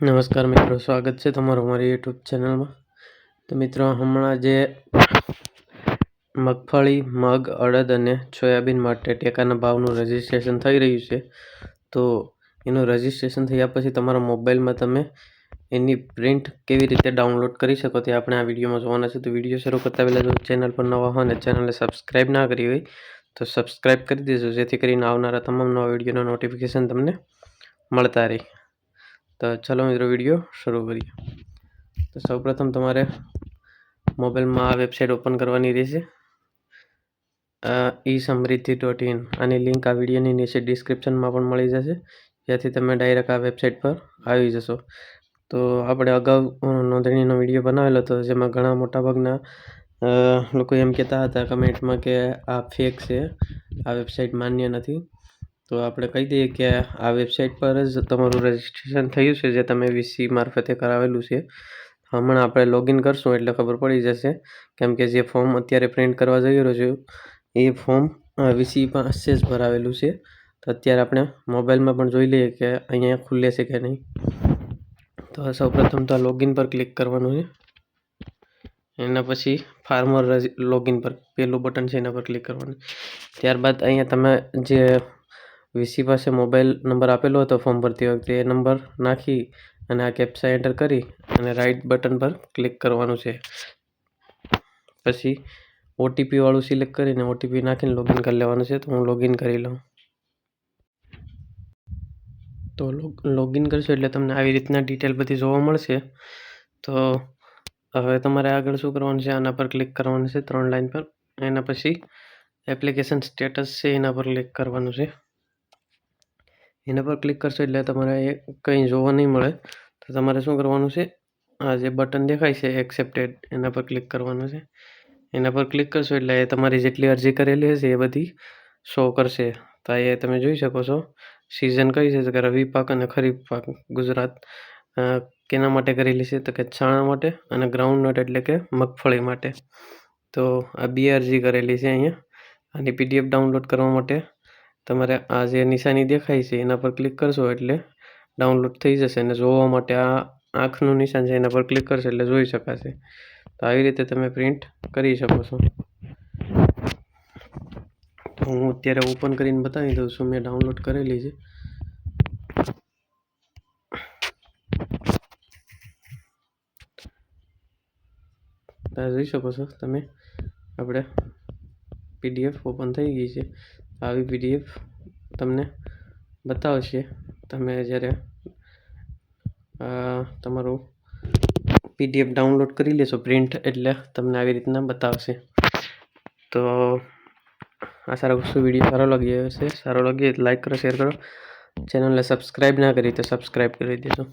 નમસ્કાર મિત્રો, સ્વાગત છે તમારું અમારી યુટ્યુબ ચેનલમાં. તો મિત્રો, હમણાં જે મગફળી, મગ, અડદ અને સોયાબીન માટે ટેકાના ભાવનું રજિસ્ટ્રેશન થઈ રહ્યું છે, તો એનું રજિસ્ટ્રેશન થયા પછી તમારા મોબાઈલમાં તમે એની પ્રિન્ટ કેવી રીતે ડાઉનલોડ કરી શકો તે આપણે આ વિડીયોમાં જોવાના છે. તો વીડિયો શરૂ કરતા પહેલાં જો ચેનલ પર નવા હોય અને ચેનલને સબસ્ક્રાઈબ ના કરી હોય, તો સબસ્ક્રાઈબ કરી દેજો, જેથી કરીને આવનારા તમામ નવા વિડીયોના નોટિફિકેશન તમને મળતા રહે. તો ચાલો મિત્રો વીડિયો શરૂ કરીએ. તો સૌપ્રથમ તમારે મોબાઈલમાં આ વેબસાઇટ ઓપન કરવાની રહેશે. ઈ સમૃદ્ધિ ડોટ ઇન આની લિંક આ વિડીયોની નીચે ડિસ્ક્રિપ્શનમાં પણ મળી જશે. જ્યાંથી તમે ડાયરેક્ટ આ વેબસાઇટ પર આવી જશો. તો આપણે અગાઉ નોંધણીનો વીડિયો બનાવેલો હતો, જેમાં ઘણા મોટાભાગના લોકો એમ કહેતા હતા કમેન્ટમાં કે આ ફેક છે, આ વેબસાઇટ માન્ય નથી. તો આપણે કહી દઈએ કે આ વેબસાઇટ પર જ તમારું રજિસ્ટ્રેશન થયું છે, જે તમે વીસી મારફતે કરાવેલું છે. હમણાં આપણે લોગિન કરશું એટલે ખબર પડી જશે. કેમ કે જે ફોર્મ અત્યારે પ્રિન્ટ કરવા જઈ રહ્યો છું, એ ફોર્મ વીસી પાસે જ ભરાવેલું છે. તો અત્યારે આપણે મોબાઈલમાં પણ જોઈ લઈએ કે અહીંયા ખુલે છે કે નહીં. તો સૌપ્રથમ તો આ લોગિન પર ક્લિક કરવાનું છે. એના પછી ફાર્મર લોગિન પર પહેલું બટન છે એના પર ક્લિક કરવાનું. ત્યારબાદ અહીંયા તમે જે વીસી પાસે મોબાઈલ નંબર આપેલો હતો ફોર્મ ભરતી વખતે, એ નંબર નાખી અને આ કેપ્સા એન્ટર કરી અને રાઈટ બટન પર ક્લિક કરવાનું છે. પછી ઓટીપી વાળું સિલેક્ટ કરીને ઓટીપી નાખીને લોગિન કરી લેવાનું છે, તો હું લોગિન કરી લઉં. તો લોગિન કરશો એટલે તમને આવી રીતના ડિટેલ બધી જોવા મળશે. તો હવે તમારે આગળ શું કરવાનું છે, આના પર ક્લિક કરવાનું છે, ત્રણ લાઇન પર. એના પછી એપ્લિકેશન સ્ટેટસ છે, એના પર ક્લિક કરવાનું છે. એના પર ક્લિક કરશો એટલે તમારે એ કંઈ જોવા નહીં મળે. તો તમારે શું કરવાનું છે? આ જે બટન દેખાય છે એક્સેપ્ટેડ એના પર ક્લિક કરવાનું છે. એના પર ક્લિક કરશો એટલે એ તમારી જેટલી અરજી કરેલી હશે એ બધી શો કરશે. તો એ તમે જોઈ શકો છો. સિઝન કઈ છે? કે રવિ પાક અને ખરીફ પાક ગુજરાત. કેના માટે કરેલી છે? તો કે છાણા માટે અને ગ્રાઉન્ડનટ એટલે કે મગફળી માટે. તો આ બે અરજી કરેલી છે અહીંયા. આની પીડીએફ ડાઉનલોડ કરવા માટે તમારે આ જે નિશાની દેખાય છે, એના પર ક્લિક કરશો એટલે ડાઉનલોડ થઈ જશે અને જોવા માટે આ આંખનું નિશાન છે, એના પર ક્લિક કરશો એટલે જોઈ શકાશે. તો આવી રીતે તમે પ્રિન્ટ કરી શકો છો. તો હું અત્યારે ઓપન કરીને બતાવી દઉં છું, મેં ડાઉનલોડ કરેલી છે. જોઈ શકો છો તમે, આપણે પીડીએફ ઓપન થઈ ગઈ છે. આવી પીડીએફ તમને બતાવશે. તમે જ્યારે તમારું પીડીએફ ડાઉનલોડ કરી લેશો, પ્રિન્ટ, એટલે તમને આવી રીતના બતાવશે. તો આ સારા વસ્તુ વીડિયો સારો લાગ્યો હશે. સારો લાગ્યો લાઈક કરો શેર કરો. ચેનલને સબસ્ક્રાઈબ ના કરી તો સબસ્ક્રાઈબ કરી દેજો.